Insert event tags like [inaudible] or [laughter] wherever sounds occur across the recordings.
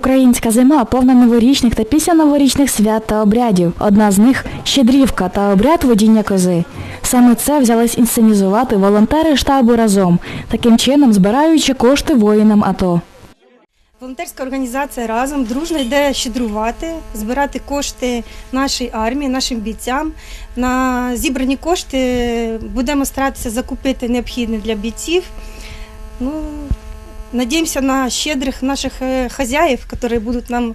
українська зима повна новорічних та після новорічних свят та обрядів. Одна з них щедрівка та обряд водіння кози. Саме це взялись інсценізувати волонтери штабу разом, таким чином збираючи кошти воїнам АТО. Волонтерська організація разом дружно йде щедрувати, збирати кошти нашій армії, нашим бійцям. На зібрані кошти будемо старатися закупити необхідне для бійців. Ну, надіємося на щедрих наших е, хазяїв, які будуть нам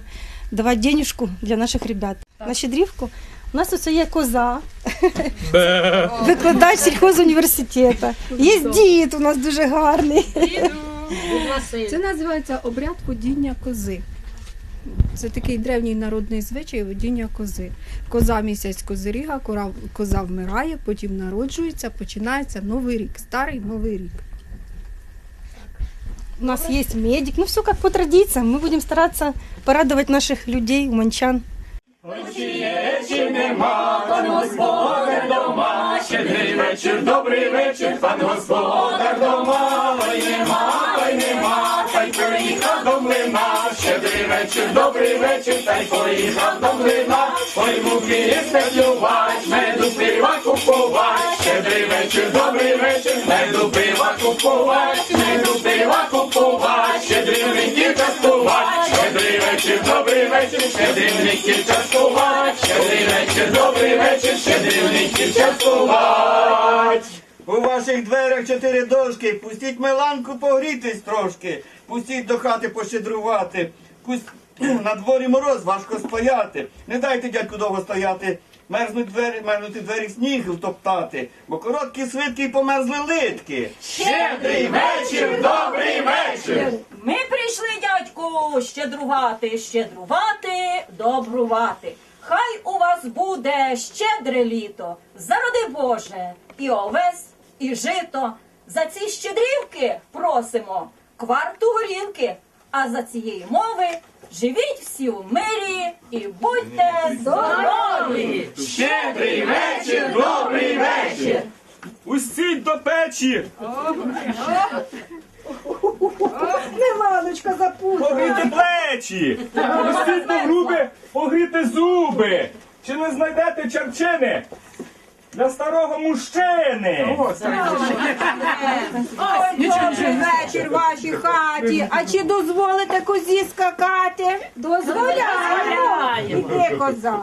давати денежку для наших ребят. На щедрівку у нас тут є коза, викладач сільхозуніверситету. Є дід у нас дуже гарний. Це називається обряд водіння кози. Це такий древній народний звичай водіння кози. Коза місяць козиріга, коза вмирає, потім народжується, починається новий рік, старий новий рік. У нас есть медик. Ну, все как по традициям. Мы будем стараться порадовать наших людей, уманчан. Щедрий вечір, добрий пан господар дома, ой до. Щедрий вечір, добрий вечір, та й поїхав до млина. Ой, муки є степлювать, меду пива купувать. Щедрий вечір, добрий вечір, меду пива купувать, меду пива купувать, щедрівників частувать. Щедрий вечір, добрий вечір, щедрівників частувать. Чотири дошки. Пустіть Миланку погрітись трошки. Пустіть до хати пощедрувати. Пусть [clears throat] на дворі мороз важко стояти. Не дайте дядьку довго стояти. Мерзнуть двері, мерзнуть двері сніг втоптати, бо короткі свитки й померзли литки. Щедрий вечір, добрий вечір. Ми прийшли, дядьку, щедрувати, щедрувати, добрувати. Хай у вас буде щедре літо, зароди Боже, і овес, і жито. За ці щедрівки просимо кварту горілки, а за цієї мови живіть всі у мирі і будьте здорові! Щедрий вечір, добрий вечір. Пустіть до печі! Миланочка запутала. Погріти плечі! Пустіть до груби, погріти зуби! Чи не знайдете чарчини для старого мужчини? Ой, Добрий вечір вашій хаті. А чи дозволите козі скакати? Дозволяю. Іди, коза.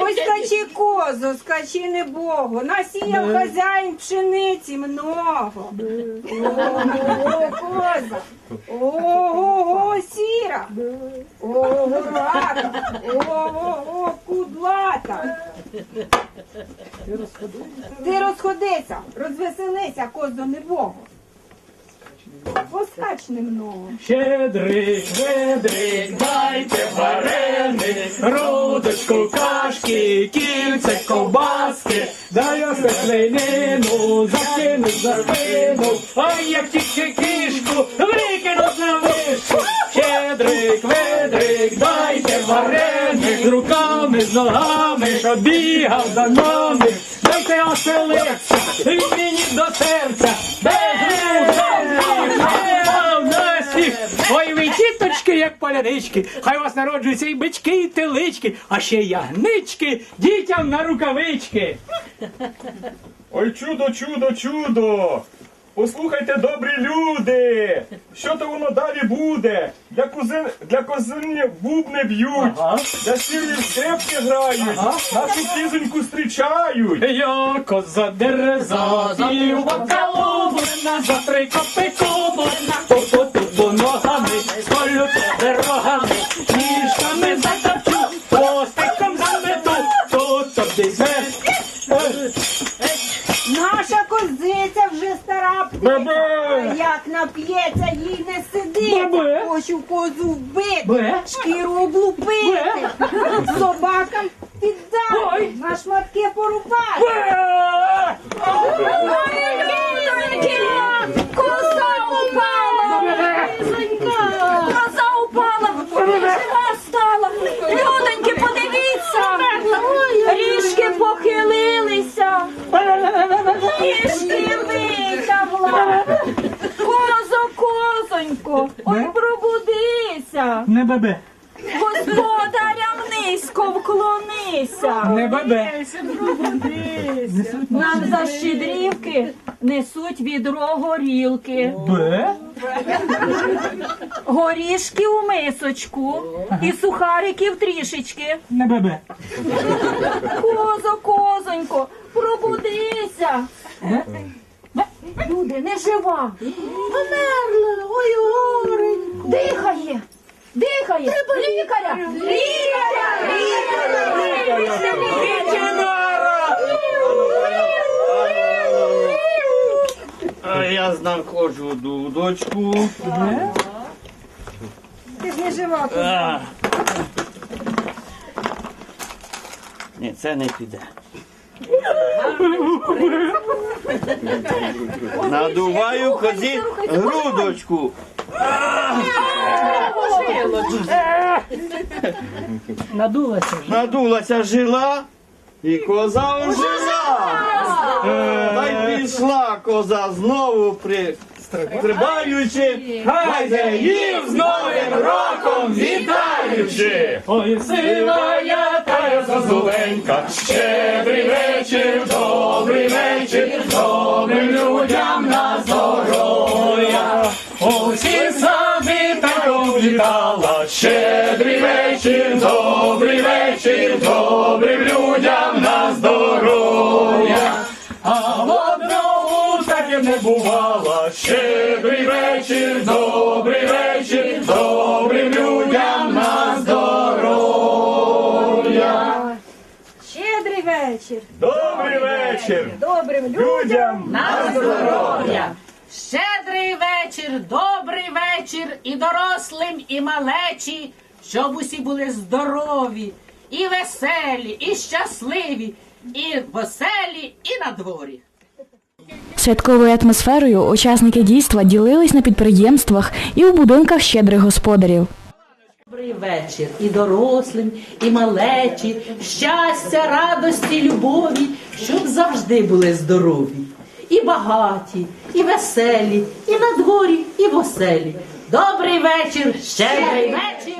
Ось скачи козу, скачи не Богу. Насіяв хазяїн пшениці много. Ого, коза. Ого, сіра. Ого, рака. Ого, кудлата. Ти розходися, розвеселися, козо не Богу. Поскач немного. Щедрик, ведрик, дайте вареник, грудочку кашки, кільце ковбаски, дай ослинину, закину за спину, ой, як тільки кішку, викинуть на вишку. Щедрик, ведрик, дайте вареник, з руками, з ногами, бігав за нами. Дайте оселедця, він мені до серця, Насті! Ой, ви тіточки, як полянички, хай вас народжуються і бички, і телички, а ще ягнички дітям на рукавички. Ой, чудо, чудо, чудо! Послухайте, добрі люди! Що то воно далі буде? Для кузин, для козині бубни б'ють, Ага. для сірі скрепки грають, нашу кізоньку зустрічають. Я коза дереза, і в бакалубина, за три копи кубина, Як нап'ється, їй не сидить. Хочу козу вбити, шкіру облупити, собакам піддати, на шматки порубати. Коза упала! Коза упала! Жива стала! Людоньки, подивіться! Ріжки похилилися! Ніжки витягла! Козо, козонько! Ой, пробудися! вклонися. Не бебе. Господарям низько вклонися. Не бебе. Нам за щедрівки несуть відро горілки, Бе. горішки у мисочку і сухариків трішечки. Не бебе. Козо, козонько, пробудися. Люди, не жива. Померла. Ой, горенько. Дихає. Дихає. Лікаря. Лікаря. А я знаходжу дудочку. Ти ж не жива. А. Ні, це не піде. Надуваю козі грудочку. Надулася. Надулася жила і коза ожила. Та й пішла коза знову при. Стрибаючи, хай їм з новим роком вітаючи! Ой, сивая та зазуленька, щедрий вечір, добрий вечір, щедрий вечір, добрий вечір, добрим людям на здоров'я. А в одному так і не бувало, щедрий вечір, добрий вечір, добрим людям на здоров'я. Щедрий вечір. Добрий вечір Добрим людям. людям. на здоров'я. Вечір, добрий вечір і дорослим, і малечі, щоб усі були здорові, і веселі, і щасливі, і веселі, і на дворі. Святковою атмосферою учасники дійства ділились на підприємствах і у будинках щедрих господарів. Добрий вечір і дорослим, і малечі, щастя, радості, любові, щоб завжди були здорові, і багаті, і веселі, і на дворі, і в оселі. Добрий вечір, щедрий вечір.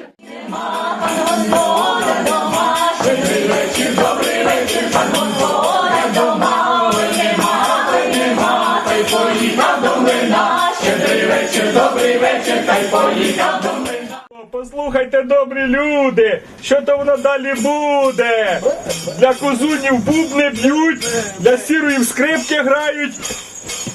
Послухайте, добрі люди, що то воно далі буде. Для козунів бубни б'ють, для сірої в скрипки грають.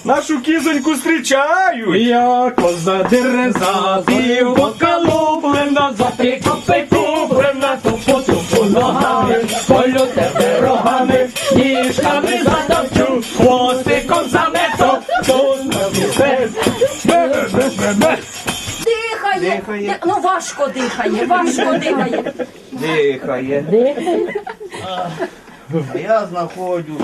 Нашу кізоньку зустрічають. Я коза дереза, півбока луплена, за три копи куплена, тупо тупо ногами, полю тебе рогами, ніжками затовчу, хвостиком замету, тут на місце. Дихає. Ди- Ну важко дихає, важко дихає. Дихає. А я знаходжу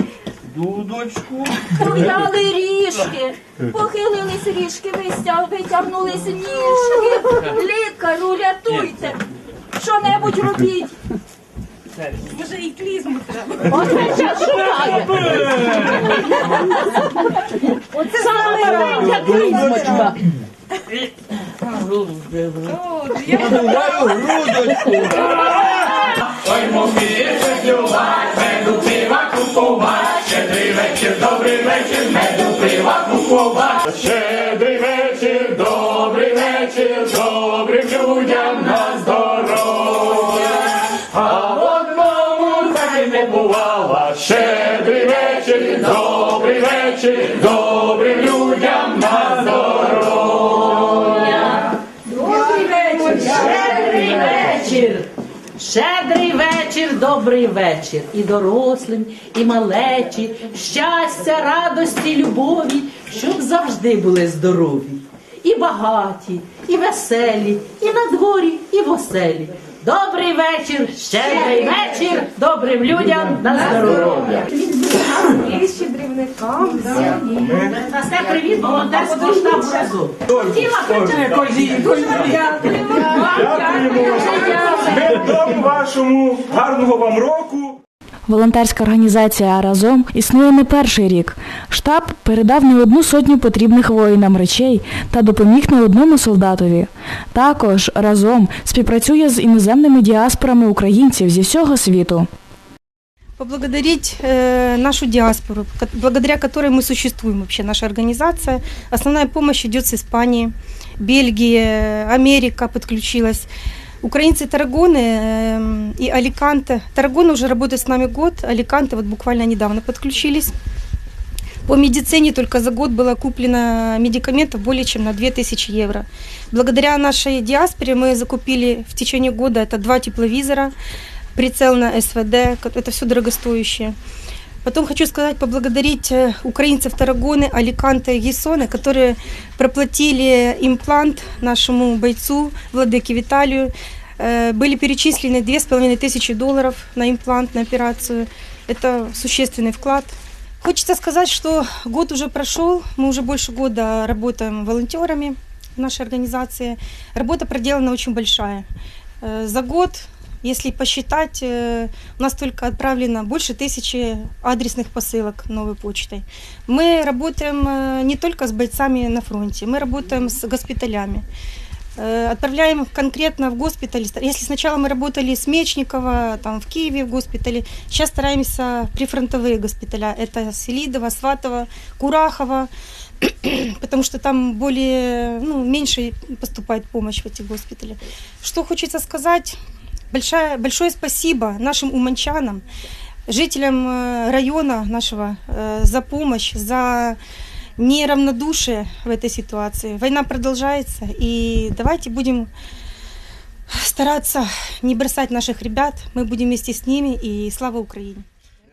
дудочку. Пов'яли ріжки, похилились ріжки, вистяг, витягнулись ніжки. Лікарю, рятуйте. Що-небудь робіть. Може і клізму треба. Оце час шукає. Оце саме клізмочка. Грудочку. Ой, мовіться клювать, меду пива купувати. Щедрий вечір, добрий вечір, меду пива купувати. Щедрий вечір, добрий вечір, добрим людям на здоров'я. А в одному так і не бувало. Щедрий вечір, добрий вечір, добрим людям на здоров'я. Добрий вечір, щедрий вечір. Щедрий вечір, добрий вечір. І дорослим, і малечі, щастя, радості, любові, щоб завжди були здорові. І багаті, і веселі, і на дворі, і в оселі. Добрий вечір, щедрий вечір, добрим людям на здоров'я. І щедрівникам. Насте привіт волонтерського штабу разом. Діма, Дякуємо. Вашому гарного вам року. Волонтерська організація Разом існує не перший рік. Штаб передав не одну сотню потрібних воїнам речей та допоміг не одному солдатові. Також разом співпрацює з іноземними діаспорами українців зі всього світу. Поблагодарить э, нашу диаспору, благодаря которой мы существуем вообще, наша организация. Основная помощь идет с Испании, Бельгии, Америка подключилась. Украинцы Тарагоны э, и Аликанте. Тарагоны уже работают с нами год, Аликанте вот буквально недавно подключились. По медицине только за год было куплено медикаментов более чем на 2000 евро. Благодаря нашей диаспоре мы закупили в течение года это два тепловизора, прицел на СВД, это все дорогостоящее. Потом хочу сказать, поблагодарить э, украинцев Тарагоны, Аликанте и Гейсоны, которые проплатили имплант нашему бойцу Владыке Виталию. Э, Были перечислены 2500 долларов на имплант, на операцию. Это существенный вклад. Хочется сказать, что год уже прошел, мы уже больше года работаем волонтерами в нашей организации. Работа проделана очень большая. Э, За год, если посчитать, э, у нас только отправлено больше тысячи адресных посылок новой почтой. Мы работаем э, не только с бойцами на фронте, мы работаем с госпиталями. Э, Отправляем конкретно в госпиталь. Если сначала мы работали с Мечникова, там в Киеве в госпитале, сейчас стараемся прифронтовые госпиталя. Это Селидово, Сватово, Курахово, [clears throat] потому что там более, ну, меньше поступает помощь в эти госпитали. Что хочется сказать? Большое, большое спасибо нашим уманчанам, жителям э, района нашего э, за помощь, за неравнодушие в этой ситуации. Война продолжается, и давайте будем стараться не бросать наших ребят. Мы будем вместе с ними, и слава Украине!